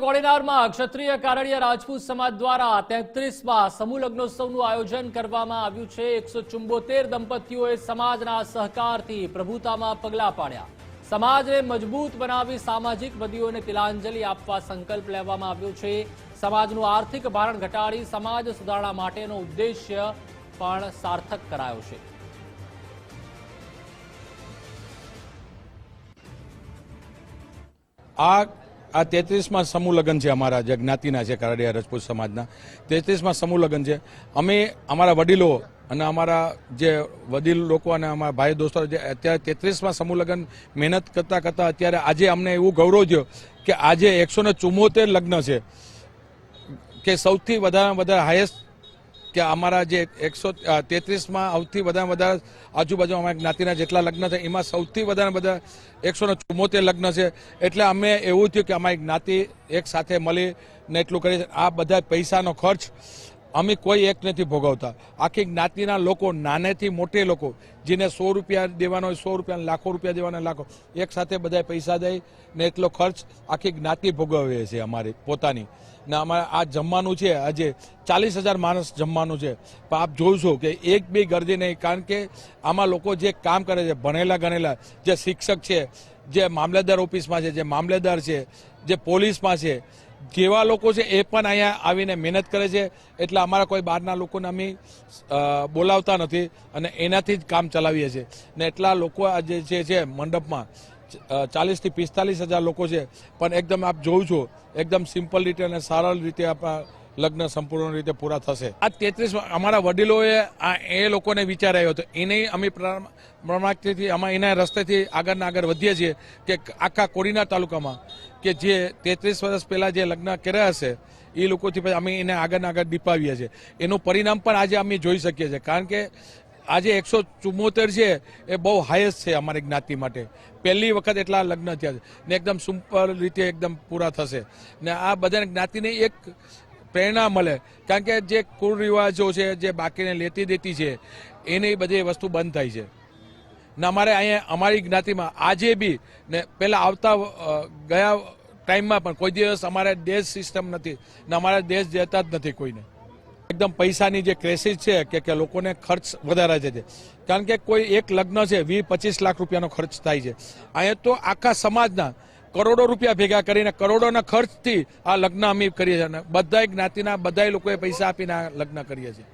કોડીનારમાં ક્ષત્રિય કારણીય રાજપૂત સમાજ દ્વારા તેત્રીસમાં સમૂહ લગ્નોત્સવનું આયોજન કરવામાં આવ્યું છે. એકસો ચુંબોતેર દંપતીઓએ સમાજના સહકારથી પ્રભુતામાં પગલાં પાડ્યા. સમાજને મજબૂત બનાવી સામાજિક બદીઓને તિલાંજલિ આપવા સંકલ્પ લેવામાં આવ્યો છે. સમાજનું આર્થિક ભારણ ઘટાડી સમાજ સુધારણા માટેનો ઉદ્દેશ્ય પણ સાર્થક કરાયો છે. આ આ તેત્રીસમાં સમૂહ લગ્ન છે અમારા જે જ્ઞાતિના છે કારડિયા રાજપૂત સમાજના. તેત્રીસમાં સમૂહ લગ્ન છે. અમે અમારા વડીલો અને અમારા જે વડીલ લોકો અને અમારા ભાઈ દોસ્તો જે અત્યારે તેત્રીસમાં સમૂહ લગ્ન મહેનત કરતાં કરતાં અત્યારે આજે અમને એવું ગૌરવ થયો કે આજે એકસો ને લગ્ન છે. કે સૌથી વધારે વધારે હાઈએસ્ટ કે અમારા જે એકસો તેત્રીસમાં સૌથી વધારે વધારે આજુબાજુ અમારા જ્ઞાતિના જેટલા લગ્ન છે, એમાં સૌથી વધારે બધા એકસો ને ચુમ્મોતેર લગ્ન છે. એટલે અમે એવું થયું કે અમારી જ્ઞાતિ એક સાથે મળી ને એટલું કરી આ બધા પૈસાનો ખર્ચ અમે કોઈ એક નથી ભોગવતા. આખી જ્ઞાતિના લોકો, નાનેથી મોટે લોકો, જેને સો રૂપિયા દેવાનો હોય, સો રૂપિયા લાખો રૂપિયા દેવાના લાખો, એક સાથે બધા પૈસા જાય ને એટલો ખર્ચ આખી જ્ઞાતિ ભોગવે છે અમારી, પોતાની. ને અમારે આ જમવાનું છે, આજે ચાલીસ હજાર માણસ જમવાનું છે. પણ આપ જોશો કે એક બી ગરદી નહીં, કારણ કે આમાં લોકો જે કામ કરે છે, ભણેલા ગણેલા, જે શિક્ષક છે, જે મામલેદાર ઓફિસમાં છે, જે મામલેદાર છે, જે પોલીસમાં છે જેવા લોકો છે એ પણ અહીંયા આવીને મહેનત કરે છે. એટલે અમારા કોઈ બહારના લોકોને અમે બોલાવતા નથી અને એનાથી જ કામ ચલાવીએ છીએ. ને એટલા લોકો આજે જે છે મંડપમાં ચાલીસથી પિસ્તાલીસ હજાર લોકો છે. પણ એકદમ આપ જોઉં છો, એકદમ સિમ્પલ રીતે અને સરળ રીતે આપણા લગ્ન સંપૂર્ણ રીતે પૂરા થશે. આ તેત્રીસ અમારા વડીલોએ આ એ લોકોને વિચાર આવ્યો હતો. એને અમે પ્રમાણથી અમે એના રસ્તેથી આગળના આગળ વધીએ છીએ કે આખા કોડીના તાલુકામાં કે જે તેત્રીસ વર્ષ પહેલાં જે લગ્ન કર્યા હશે, એ લોકોથી પછી અમે એને આગળના આગળ દીપાવીએ છીએ. એનું પરિણામ પણ આજે અમે જોઈ શકીએ છીએ. કારણ કે આજે એકસો ચુમ્મોતેર છે, એ બહુ હાઈએસ્ટ છે અમારી જ્ઞાતિ માટે. પહેલી વખત એટલા લગ્ન થયા છે. ને એકદમ સિમ્પલ રીતે એકદમ પૂરા થશે. ને આ બધાને જ્ઞાતિને એક પ્રેરણા મળે. કારણ કે જે કુરિવાજો છે, જે બાકીને લેતી દેતી છે, એની બધી વસ્તુ બંધ થાય છે. ને અમારે અહીંયા, અમારી જ્ઞાતિમાં આજે બી, ને પહેલાં આવતા ગયા ટાઈમમાં પણ કોઈ દિવસ અમારે દેશ સિસ્ટમ નથી, ને અમારા દેશ દેતા જ નથી કોઈને. એકદમ પૈસાની જે ક્રેસિસ છે, કે કે લોકોને ખર્ચ વધારે છે. કારણ કે કોઈ એક લગ્ન છે, વીસ પચીસ લાખ રૂપિયાનો ખર્ચ થાય છે. અહીંયા તો આખા સમાજના કરોડો રૂપિયા ભેગા કરીને કરોડોના ખર્ચથી આ લગ્ન અમે કરીએ છીએ. અને બધાય જ્ઞાતિના બધાય લોકોએ પૈસા આપીને આ લગ્ન કરીએ છીએ.